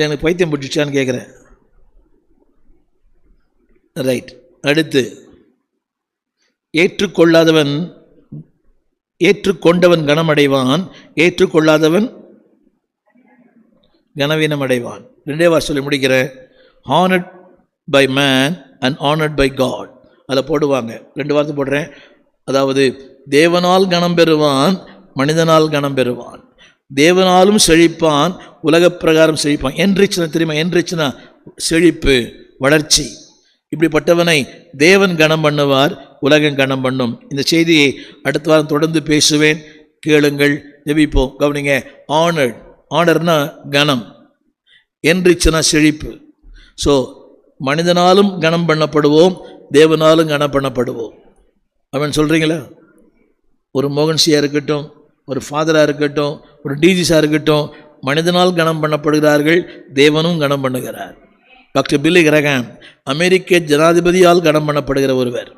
இல்லை எனக்கு பைத்தியம் பிடிச்சான்னு கேட்குறேன் ரைட் அடுத்து ஏற்றுக்கொள்ளாதவன் ஏற்றுக்கொண்டவன் கனமடைவான் ஏற்றுக்கொள்ளாதவன் கனவீனம் அடைவான் ரெண்டே வார் சொல்லி முடிக்கிறேன். Honoured by man and honoured by God அதில் போடுவாங்க. ரெண்டு வார்த்தை போடுறேன். அதாவது தேவனால் கணம் பெறுவான் மனிதனால் கணம் பெறுவான் தேவனாலும் செழிப்பான் உலக பிரகாரம் செழிப்பான். என்றிச்சுனா தெரியுமா? என்றிச்சுனா செழிப்பு வளர்ச்சி. இப்படிப்பட்டவனை தேவன் கணம் பண்ணுவார் உலகம் கணம் பண்ணும். இந்த செய்தியை அடுத்த வாரம் தொடர்ந்து பேசுவேன். கேளுங்கள் ஜெபிப்போம். கவனிங்க ஆனர் ஆனர்னா கணம் என்றிச்சுனா செழிப்பு. ஸோ மனிதனாலும் கணம் பண்ணப்படுவோம் தேவனாலும் கணம் பண்ணப்படுவோம். அவன் சொல்கிறீங்களா ஒரு மோகன்சியாக இருக்கட்டும் ஒரு ஃபாதராக இருக்கட்டும் ஒரு டிஜிஸாக இருக்கட்டும் மனிதனால் கணம் பண்ணப்படுகிறார்கள் தேவனும் கணம் பண்ணுகிறார். டாக்டர் பில்லி கிரகாம் அமெரிக்க ஜனாதிபதியால் கணம் பண்ணப்படுகிற ஒருவர்.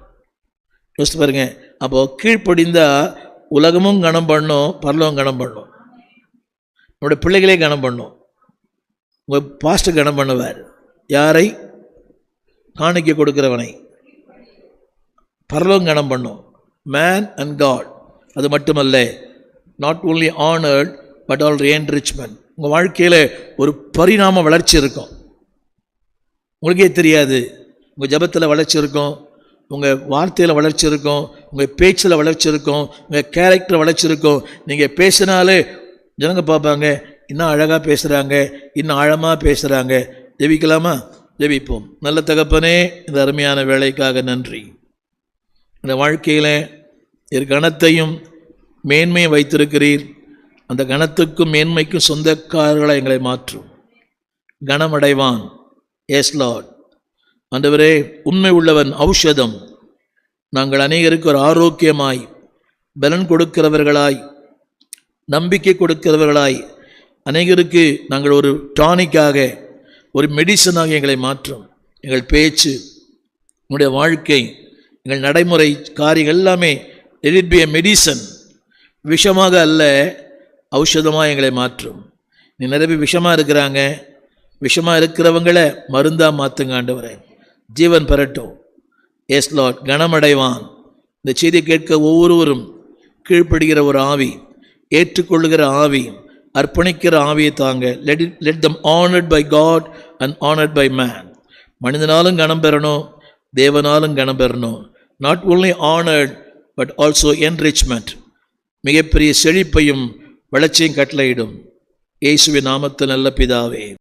யோசிச்சு பாருங்க. அப்போது கீழ்ப்படிந்தால் உலகமும் கணம் பண்ணும் பரலவும் கணம் பண்ணும். நம்முடைய பிள்ளைகளே கணம் பண்ணும். உங்கள் பாஸ்டர் கணம் பண்ணுவார். யாரை? காணிக்க கொடுக்கிறவனை. பரலவும் கணம் பண்ணும். மேன் அண்ட் காட் அது மட்டுமல்ல not only honoured but all enrichment உங்கள் வாழ்க்கையில் ஒரு பரிணாம வளர்ச்சி இருக்கும். உங்களுக்கே தெரியாது. உங்கள் ஜபத்தில் வளர்ச்சி இருக்கும். உங்கள் வார்த்தையில் வளர்ச்சி இருக்கும். உங்கள் பேச்சில் வளர்ச்சி இருக்கும். உங்கள் கேரக்டர் வளர்ச்சி இருக்கும். நீங்கள் பேசினாலே ஜனங்க பார்ப்பாங்க இன்னும் அழகாக பேசுகிறாங்க இன்னும் ஆழமாக பேசுகிறாங்க ஜெபிக்கலாமா? ஜெபிப்போம். நல்ல தகப்பனே இந்த அருமையான வேலைக்காக நன்றி. இந்த வாழ்க்கையில் இரு கணத்தையும் மேன்மையும் வைத்திருக்கிறீர். அந்த கணத்துக்கும் மேன்மைக்கும் சொந்தக்காரர்களாக எங்களை மாற்றும். கணமடைவான் எஸ் லார்ட் ஆண்டவரே உண்மை உள்ளவன் ஔஷதம். நாங்கள் அநேகருக்கு ஒரு ஆரோக்கியமாய் பலன் கொடுக்கிறவர்களாய் நம்பிக்கை கொடுக்கிறவர்களாய் அநேகருக்கு நாங்கள் ஒரு டானிக்காக ஒரு மெடிசனாக எங்களை மாற்றும். எங்கள் பேச்சு உங்களுடைய வாழ்க்கை எங்கள் நடைமுறை காரியங்கள் எல்லாமே இட் பி எ மெடிசன். விஷமாக அல்ல ஔஷதமாக எங்களை மாற்றும். நீ நிறைய விஷமாக இருக்கிறாங்க. விஷமாக இருக்கிறவங்களை மருந்தாக மாற்றுங்க ஆண்டவரே ஜீவன் பெறட்டும். எஸ் லாட் கனமடைவான். இந்த செய்தி கேட்க ஒவ்வொருவரும் கீழ்ப்படுகிற ஒரு ஆவி ஏற்றுக்கொள்ளுகிற ஆவி அர்ப்பணிக்கிற ஆவியை தாங்க. Let it let them honoured by God and honoured by man மனிதனாலும் கனம் பெறணும் தேவனாலும் கனம் பெறணும். Not only honoured but also enrichment மிகப்பெரிய செழிப்பையும் வளர்ச்சியும் கட்டளையிடும். இயேசுவின் நாமத்தில் நல்ல பிதாவே.